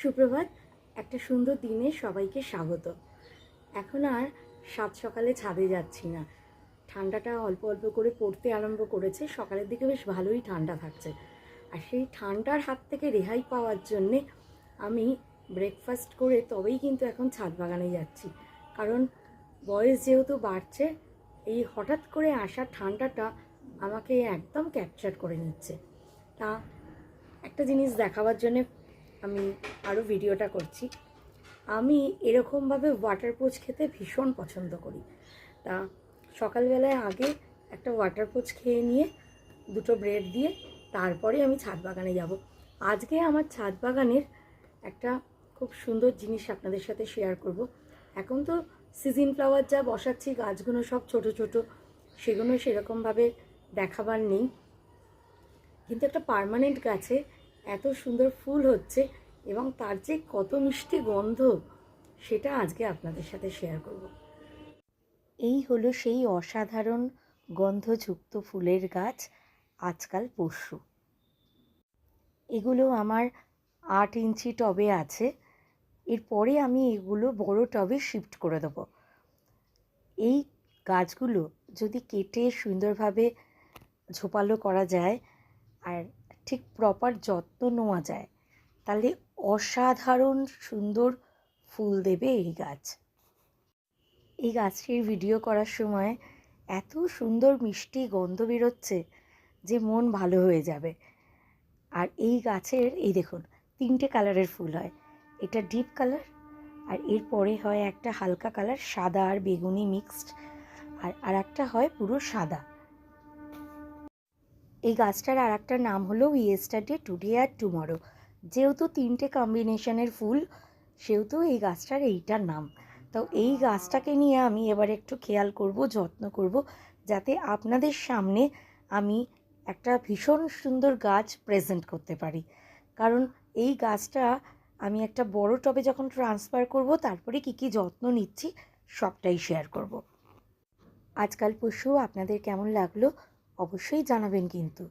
সুপ্রভাত, একটা সুন্দর দিনে সবাইকে স্বাগত। এখন আর সাত সকালে ছাদে যাচ্ছি না। ঠান্ডাটা অল্প অল্প করে পড়তে আরম্ভ করেছে, সকালের দিকে বেশ ভালোই ঠান্ডা থাকছে। আর সেই ঠান্ডার হাত থেকে রেহাই পাওয়ার জন্যে আমি ব্রেকফাস্ট করে তবেই কিন্তু এখন ছাদ বাগানে যাচ্ছি। কারণ বয়স যেহেতু বাড়ছে, এই হঠাৎ করে আসা ঠান্ডাটা আমাকে একদম ক্যাপচার করে নিচ্ছে। তা একটা জিনিস দেখাবার জন্যে আমি আরও ভিডিওটা করছি। আমি এরকমভাবে ওয়াটার পোচ খেতে ভীষণ পছন্দ করি। তা সকালবেলায় আগে একটা ওয়াটার পোচ খেয়ে নিয়ে দুটো ব্রেড দিয়ে তারপরে আমি ছাদ বাগানে যাব। আজকে আমার ছাদ বাগানের একটা খুব সুন্দর জিনিস আপনাদের সাথে শেয়ার করব। এখন তো সিজন ফ্লাওয়ার যা বসাচ্ছি, গাছগুলো সব ছোট ছোট, সেগুলো সেরকমভাবে দেখাবার নেই। কিন্তু একটা পার্মানেন্ট গাছে এত সুন্দর ফুল হচ্ছে এবং তার যে কত মিষ্টি গন্ধ, সেটা আজকে আপনাদের সাথে শেয়ার করব। এই হলো সেই অসাধারণ গন্ধযুক্ত ফুলের গাছ, আজকাল পরশু এগুলো আমার আট ইঞ্চি টবে আছে। এরপরে আমি এগুলো বড় টবে শিফট করে দেবো। এই গাছগুলো যদি কেটে সুন্দরভাবে ঝোপালো করা যায়, আর ঠিক প্রপার যত্ন নেওয়া যায়, তাহলে অসাধারণ সুন্দর ফুল দেবে এই গাছ। এই গাছটির ভিডিও করার সময় এত সুন্দর মিষ্টি গন্ধ বেরোচ্ছে যে মন ভালো হয়ে যাবে। আর এই গাছের, এই দেখুন, তিনটে কালারের ফুল হয় এটা ডিপ কালার আর এরপরে হয় একটা হালকা কালার সাদা আর বেগুনি মিক্সড আর আর একটা হয় পুরো সাদা। এই গাছটার আর একটা নাম হলো ইয়েস্টারডে টুডে আর টুমরো যেহেতু তিনটে কম্বিনেশনের ফুল, সেহেতু এই গাছটার এইটার নাম। তো এই গাছটাকে নিয়ে আমি এবার একটু খেয়াল করব, যত্ন করব, যাতে আপনাদের সামনে আমি একটা ভীষণ সুন্দর গাছ প্রেজেন্ট করতে পারি। কারণ এই গাছটা আমি একটা বড় টবে যখন ট্রান্সফার করব, তারপরে কী কী যত্ন নিচ্ছি, সবটাই শেয়ার করব। আজকাল পরশু আপনাদের কেমন লাগল? অবশ্যই জানাবেন কিন্তু।